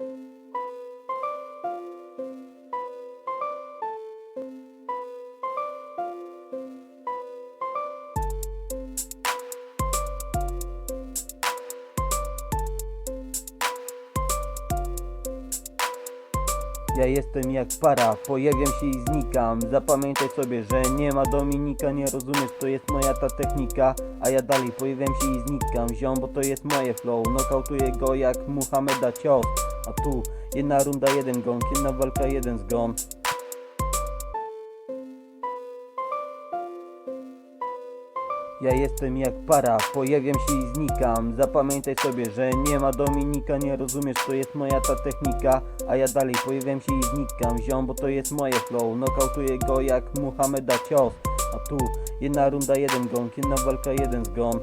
you Ja jestem jak para, pojawiam się i znikam. Zapamiętaj sobie, że nie ma Dominika Nie rozumiesz, to jest moja ta technika. A ja dalej pojawiam się i znikam. Ziom, bo to jest moje flow. Nokautuję go jak Muhameda cios. A tu jedna runda, jeden gong Jedna walka, jeden zgon Ja jestem jak para, pojawiam się i znikam. Zapamiętaj sobie, że nie ma Dominika Nie rozumiesz, to jest moja ta technika. A ja dalej pojawiam się i znikam. Ziom, bo to jest moje flow. Nokautuję go jak Muhameda cios. A tu jedna runda, jeden gong Jedna walka, jeden zgon